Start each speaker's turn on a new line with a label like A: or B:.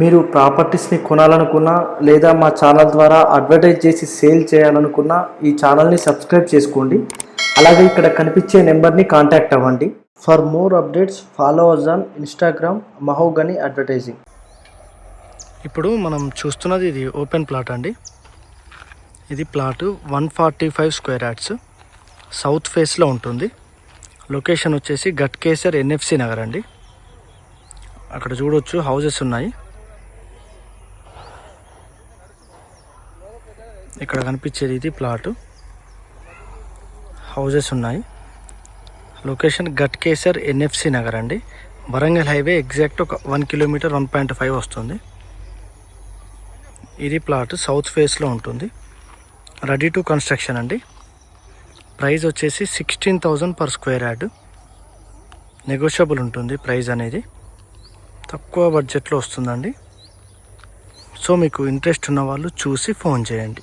A: మీరు ప్రాపర్టీస్ని కొనాలనుకున్నా లేదా మా ఛానల్ ద్వారా అడ్వర్టైజ్ చేసి సేల్ చేయాలనుకున్నా ఈ ఛానల్ని సబ్స్క్రైబ్ చేసుకోండి. అలాగే ఇక్కడ కనిపించే నెంబర్ని కాంటాక్ట్ అవ్వండి. For more updates follow us on Instagram Mahogany Advertising. ఇప్పుడు మనం చూస్తున్నది ఇది ఓపెన్ ప్లాట్ అండి. ఇది plot one forty five square yards south ఫేస్లో ఉంటుంది. లొకేషన్ వచ్చేసి గట్కేసర్ ఎన్ఎఫ్సి నగర్ అండి. అక్కడ చూడొచ్చు హౌజెస్ ఉన్నాయి. ఇక్కడ కనిపించేది ఇది ప్లాట్. హౌజెస్ ఉన్నాయి. లొకేషన్ గట్కేసర్ ఎన్ఎఫ్సి నగర్ అండి. వరంగల్ హైవే ఎగ్జాక్ట్ ఒక one kilometer one point five వస్తుంది. ఇది ప్లాట్ సౌత్ ఫేస్లో ఉంటుంది. రెడీ టు కన్స్ట్రక్షన్ అండి. ప్రైస్ వచ్చేసి sixteen thousand per square yard negotiable ఉంటుంది ప్రైస్ అనేది. తక్కువ బడ్జెట్లో వస్తుందండి. సో మీకు ఇంట్రెస్ట్ ఉన్న వాళ్ళు చూసి ఫోన్ చేయండి.